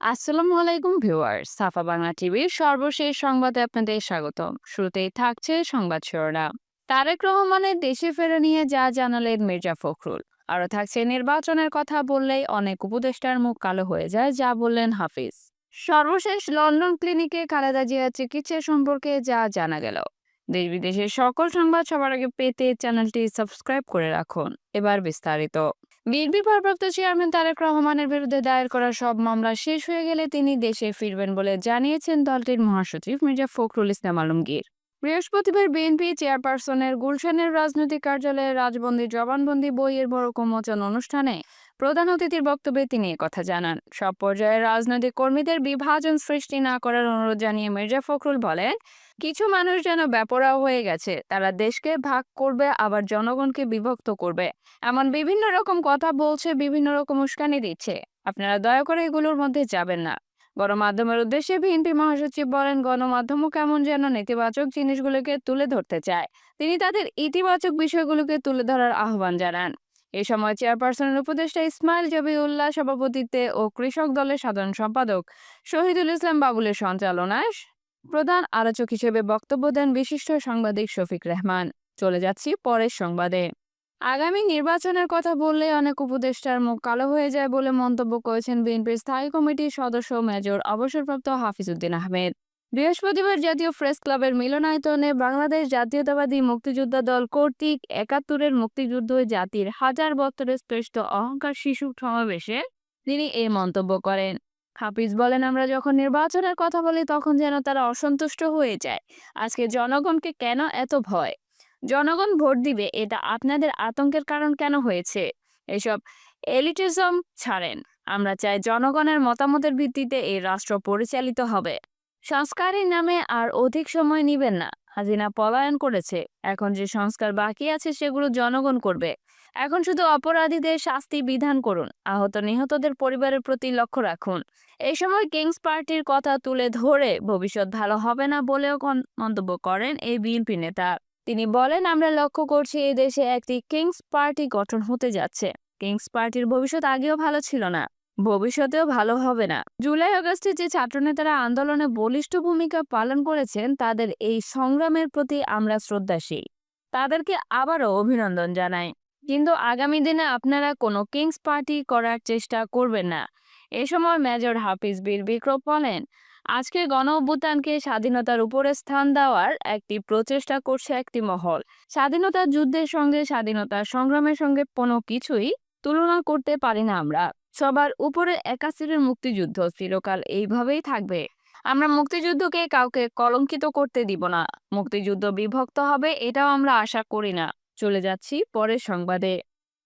আসসালামু আলাইকুম ভিউয়ার্স, সাফা বাংলা টিভির সর্বশেষ সংবাদে আপনাদের স্বাগতম। শুরুতেই থাকছে সংবাদ শিরোনাম। তারেক রহমানের দেশে ফেরা নিয়ে যা জানালেন মির্জা ফখরুল। আরও থাকছে নির্বাচনের কথা বললেই অনেক উপদেষ্টার মুখ কালো হয়ে যায়, যা বললেন হাফিজ। সর্বশেষ লন্ডন ক্লিনিকে খালেদা জিয়ার চিকিৎসা সম্পর্কে যা জানা গেল। দেশ বিদেশের সকল সংবাদ সবার আগে পেতে চ্যানেলটি সাবস্ক্রাইব করে রাখুন। এবার বিস্তারিত। বিএনপি ভারপ্রাপ্ত চেয়ারম্যান তারেক রহমানের বিরুদ্ধে দায়ের করা সব মামলা শেষ হয়ে গেলে তিনি দেশে ফিরবেন বলে জানিয়েছেন দলটির মহাসচিব মির্জা ফখরুল ইসলাম আলমগীর। বৃহস্পতিবার বিএনপি চেয়ারপারসনের গুলশানের রাজনৈতিক কার্যালয়ে রাজবন্দি, জবানবন্দি, বইয়ের বড় উন্মোচন অনুষ্ঠানে প্রধান অতিথির বক্তব্যে তিনি কথা জানান। সব পর্যায়ের রাজনৈতিক কর্মীদের বিভাজন সৃষ্টি না করার অনুরোধ জানিয়ে মির্জা ফখরুল বলেন, কিছু মানুষ যেন ব্যাপরা হয়ে গেছে, তারা দেশকে ভাগ করবে, আবার জনগণকে বিভক্ত করবে। এমন বিভিন্ন রকম কথা বলছে, বিভিন্ন রকম উস্কানি দিচ্ছে। আপনারা দয়া করে এগুলোর মধ্যে যাবেন না। গণমাধ্যমের উদ্দেশ্যে বিএনপি মহাসচিব বলেন, গণমাধ্যমও কেমন যেন নেতিবাচক জিনিসগুলোকে তুলে ধরতে চায়। তিনি তাদের ইতিবাচক বিষয়গুলোকে তুলে ধরার আহ্বান জানান। এ সময় চেয়ারপারসনের উপদেষ্টা ইসমাইল জবিউল্লাহ সভাপতিত্বে ও কৃষক দলের সাধারণ সম্পাদক শহীদুল ইসলাম বাবুলের সঞ্চালনায় প্রধান আলোচক হিসেবে বক্তব্য দেন বিশিষ্ট সাংবাদিক শফিক রহমান। চলে যাচ্ছি পরের সংবাদে। আগামী নির্বাচনের কথা বললে অনেক উপদেষ্টার মুখ কালো হয়ে যায় বলে মন্তব্য করেছেন বিএনপির স্থায়ী কমিটির সদস্য মেজর অবসরপ্রাপ্ত হাফিজউদ্দিন আহমেদ। বৃহস্পতিবার জাতীয় প্রেস ক্লাবের মিলনায়তনে বাংলাদেশ জাতীয়তাবাদী মুক্তিযোদ্ধা দল কর্তৃক একাত্তরের মুক্তিযুদ্ধ জাতির হাজার বছরের শ্রেষ্ঠ অহংকার শিশু সমাবেশে তিনি এই মন্তব্য করেন। হাফিজ বলেন, আমরা যখন নির্বাচনের কথা বলি তখন যেন তারা অসন্তুষ্ট হয়ে যায়। আজকে জনগণকে কেন এত ভয়? জনগণ ভোট দিবে, এটা আপনাদের আতঙ্কের কারণ কেন হয়েছে? এসব এলিটিজম ছাড়েন। আমরা চাই জনগণের মতামতের ভিত্তিতে এই রাষ্ট্র পরিচালিত হবে। সংস্কারের নামে আর অধিক সময় নিবেন না। হাজিনা পলায়ন করেছে। এখন যে সংস্কার বাকি আছে সেগুলো জনগণ করবে। এখন শুধু অপরাধীদের শাস্তি বিধান করুন। আহত নিহতদের পরিবারের প্রতি লক্ষ্য রাখুন। এই সময় কিংস পার্টির কথা তুলে ধরে ভবিষ্যৎ ভালো হবে না বলেও মন্তব্য করেন এই বিএনপি নেতা। তিনি বলেন, আমরা লক্ষ্য করছি এই দেশে একটি কিংস পার্টি গঠন হতে যাচ্ছে। কিংস পার্টির ভবিষ্যৎ আগেও ভালো ছিল না, ভবিষ্যতেও ভালো হবে না। জুলাই আগস্টে যে ছাত্রনেতারা আন্দোলনে বলিষ্ঠ ভূমিকা পালন করেছেন, তাদের এই সংগ্রামের প্রতি আমরা শ্রদ্ধাশীল। তাদেরকে আবারও অভিনন্দন জানাই। কিন্তু আগামী দিনে আপনারা কোনো কিংস পার্টি করার চেষ্টা করবেন না। এ সময় মেজর হাফিজ বীর বিক্রম বলেন আজকে গণ অভ্যুত্থানকে স্বাধীনতার উপরে স্থান দেওয়ার একটি প্রচেষ্টা করছে একটি মহল। স্বাধীনতা যুদ্ধের সঙ্গে স্বাধীনতার সংগ্রামের সঙ্গে কোনো কিছুই তুলনা করতে পারি না আমরা। সবার উপরে একাত্তরের মুক্তিযুদ্ধ চিরকাল এইভাবেই থাকবে। আমরা মুক্তিযুদ্ধকে কাউকে কলঙ্কিত করতে দিব না। মুক্তিযুদ্ধ বিভক্ত হবে এটাও আমরা আশা করি না। চলে যাচ্ছি পরের সংবাদে।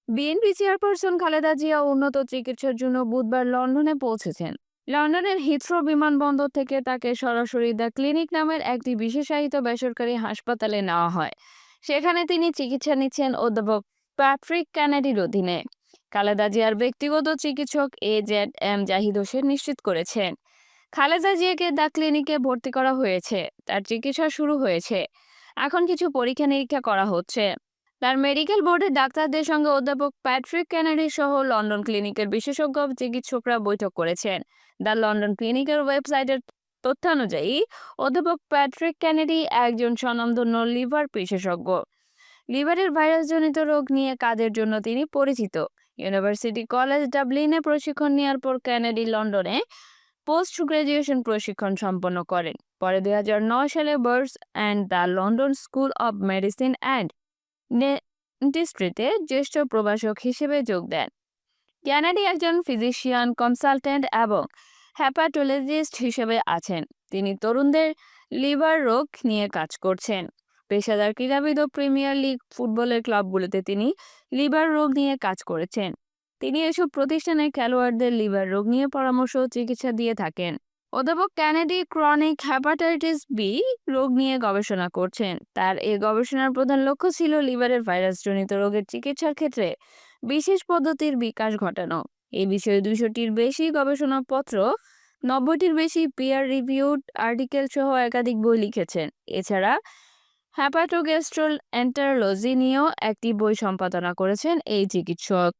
বিএনপি চেয়ারপারসন খালেদা জিয়া উন্নত চিকিৎসার জন্য বুধবার লন্ডনে পৌঁছেছেন। লন্ডনের হিথ্রো বিমানবন্দর থেকে তাকে সরাসরি দ্য ক্লিনিক নামের একটি বিশেষায়িত বেসরকারি হাসপাতালে নেওয়া হয়। সেখানে তিনি চিকিৎসা নিচ্ছেন অধ্যাপক প্যাট্রিক ক্যানেডির অধীনে। খালেদা জিয়ার ব্যক্তিগত চিকিৎসক A Z M Zahid Hossain নিশ্চিত করেছেন। খালেদা জিয়াকে দ্য ক্লিনিকে ভর্তি করা হয়েছে, তার চিকিৎসা শুরু হয়েছে। এখন কিছু পরীক্ষা নিরীক্ষা করা হচ্ছে। তার মেডিকেল বোর্ডের ডাক্তারদের সঙ্গে অধ্যাপক প্যাট্রিক ক্যানাডি সহ লন্ডন ক্লিনিকের বিশেষজ্ঞ চিকিৎসকরা বৈঠক করেছেন। দ্য লন্ডন ক্লিনিকের ওয়েবসাইটের তথ্যানুযায়ী, অধ্যাপক প্যাট্রিক ক্যানেডি একজন স্বনামধন্য লিভার বিশেষজ্ঞ। লিভারের ভাইরাসজনিত রোগ নিয়ে কাজের জন্য তিনি পরিচিত। ইউনিভার্সিটি কলেজ ডাবলিনে প্রশিক্ষণ নেওয়ার পর ক্যানেডি লন্ডনে পোস্ট গ্রাজুয়েশন প্রশিক্ষণ সম্পন্ন করেন। পরে দুই হাজার নয় সালে Barts and the London School of Medicine and ডেন্টিস্ট্রিতে জ্যেষ্ঠ প্রভাষক হিসেবে যোগ দেন। ক্যানাডি একজন ফিজিশিয়ান কনসালটেন্ট এবং হ্যাপাটোলজিস্ট হিসেবে আছেন। তিনি তরুণদের লিভার রোগ নিয়ে কাজ করছেন। পেশাদার ক্রীড়াবিদ ও প্রিমিয়ার লিগ ফুটবলের ক্লাবগুলোতে তিনি লিভার রোগ নিয়ে কাজ করেছেন। তিনি এসব প্রতিষ্ঠানে খেলোয়াড়দের লিভার রোগ নিয়ে পরামর্শ চিকিৎসা দিয়ে থাকেন। অধ্যাপক ক্যানেডি ক্রনিক হ্যাপাটাইটিস বি রোগ নিয়ে গবেষণা করছেন। তার এই গবেষণার প্রধান লক্ষ্য ছিল লিভারের ভাইরাসজনিত রোগের চিকিৎসার ক্ষেত্রে বিশেষ পদ্ধতির বিকাশ ঘটানো। এই বিষয়ে দুইশোটির বেশি গবেষণাপত্র, নব্বইটির বেশি পিয়ার রিভিউড আর্টিকেল সহ একাধিক বই লিখেছেন। এছাড়া হ্যাপাটোগ্যাস্ট্রোল এন্টারোলজি নিয়েও একটি বই সম্পাদনা করেছেন এই চিকিৎসক।